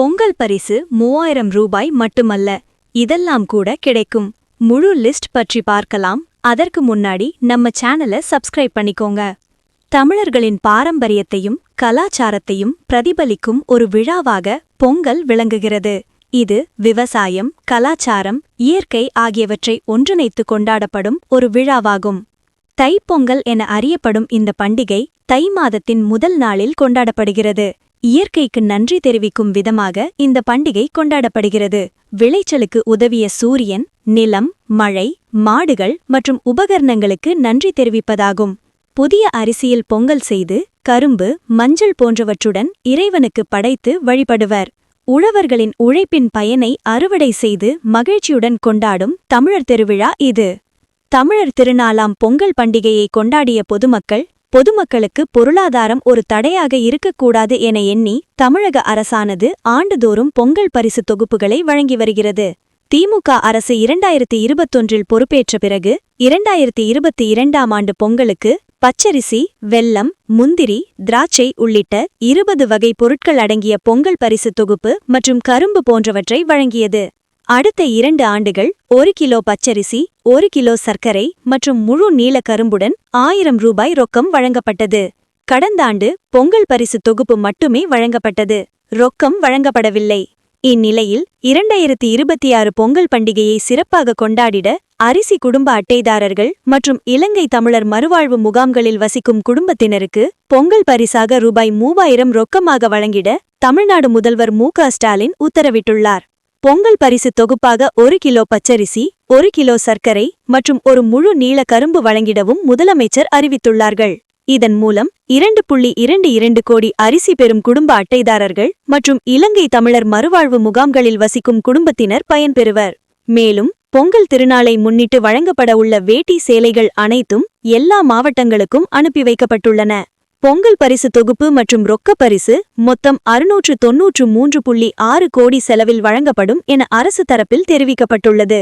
பொங்கல் பரிசு மூவாயிரம் ரூபாய் மட்டுமல்ல. இதெல்லாம் கூட கிடைக்கும். முழு லிஸ்ட் பற்றி பார்க்கலாம். அதற்கு முன்னாடி நம்ம சேனலை சப்ஸ்கிரைப் பண்ணிக்கோங்க. தமிழர்களின் பாரம்பரியத்தையும் கலாச்சாரத்தையும் பிரதிபலிக்கும் ஒரு விழாவாக பொங்கல் விளங்குகிறது. இது விவசாயம் கலாச்சாரம் இயற்கை ஆகியவற்றை ஒன்றிணைத்து கொண்டாடப்படும் ஒரு விழாவாகும். தைப்பொங்கல் என அறியப்படும் இந்த பண்டிகை தை மாதத்தின் முதல் நாளில் கொண்டாடப்படுகிறது. இயற்கைக்கு நன்றி தெரிவிக்கும் விதமாக இந்த பண்டிகை கொண்டாடப்படுகிறது. விளைச்சலுக்கு உதவிய சூரியன் நிலம் மழை மாடுகள் மற்றும் உபகரணங்களுக்கு நன்றி தெரிவிப்பதாகும். புதிய அரிசியில் பொங்கல் செய்து கரும்பு மஞ்சள் போன்றவற்றுடன் இறைவனுக்கு படைத்து வழிபடுவர். உழவர்களின் உழைப்பின் பயனை அறுவடை செய்து மகிழ்ச்சியுடன் கொண்டாடும் தமிழர் திருவிழா இது. தமிழர் திருநாளாம் பொங்கல் பண்டிகையை கொண்டாடிய பொதுமக்கள் பொதுமக்களுக்கு பொருளாதாரம் ஒரு தடையாக இருக்கக்கூடாது என எண்ணி தமிழக அரசானது ஆண்டுதோறும் பொங்கல் பரிசு தொகுப்புகளை வழங்கி வருகிறது. திமுக அரசு இரண்டாயிரத்தி இருபத்தொன்றில் பொறுப்பேற்ற பிறகு இரண்டாயிரத்தி இருபத்தி இரண்டாம் ஆண்டு பொங்கலுக்கு பச்சரிசி வெல்லம் முந்திரி திராட்சை உள்ளிட்ட இருபது வகை பொருட்கள் அடங்கிய பொங்கல் பரிசு தொகுப்பு மற்றும் கரும்பு போன்றவற்றை வழங்கியது. அடுத்த இரண்டு ஆண்டுகள் ஒரு கிலோ பச்சரிசி ஒரு கிலோ சர்க்கரை மற்றும் முழு நீல கரும்புடன் ஆயிரம் ரூபாய் ரொக்கம் வழங்கப்பட்டது. கடந்த ஆண்டு பொங்கல் பரிசு தொகுப்பு மட்டுமே வழங்கப்பட்டது. ரொக்கம் வழங்கப்படவில்லை. இந்நிலையில் இரண்டாயிரத்தி இருபத்தி ஆறு பொங்கல் பண்டிகையை சிறப்பாக கொண்டாடிட அரிசி குடும்ப அட்டைதாரர்கள் மற்றும் இலங்கை தமிழர் மறுவாழ்வு முகாம்களில் வசிக்கும் குடும்பத்தினருக்கு பொங்கல் பரிசாக ரூபாய் மூவாயிரம் ரொக்கமாக வழங்கிட தமிழ்நாடு முதல்வர் மு ஸ்டாலின் உத்தரவிட்டுள்ளார். பொங்கல் பரிசு தொகுப்பாக ஒரு கிலோ பச்சரிசி ஒரு கிலோ சர்க்கரை மற்றும் ஒரு முழு நீள கரும்பு வழங்கிடவும் முதலமைச்சர் அறிவித்துள்ளார்கள். இதன் மூலம் இரண்டு புள்ளி இரண்டு இரண்டு கோடி அரிசி பெறும் குடும்ப அட்டைதாரர்கள் மற்றும் இலங்கை தமிழர் மறுவாழ்வு முகாம்களில் வசிக்கும் குடும்பத்தினர் பயன்பெறுவர் மேலும் பொங்கல் திருநாளை முன்னிட்டு வழங்கப்பட உள்ள வேட்டி சேலைகள் அனைத்தும் எல்லா மாவட்டங்களுக்கும் அனுப்பி வைக்கப்பட்டுள்ளன. பொங்கல் பரிசு தொகுப்பு மற்றும் ரொக்க பரிசு மொத்தம் அறுநூற்று தொன்னூற்று மூன்று புள்ளி ஆறு கோடி செலவில் வழங்கப்படும் என அரசு தரப்பில் தெரிவிக்கப்பட்டுள்ளது.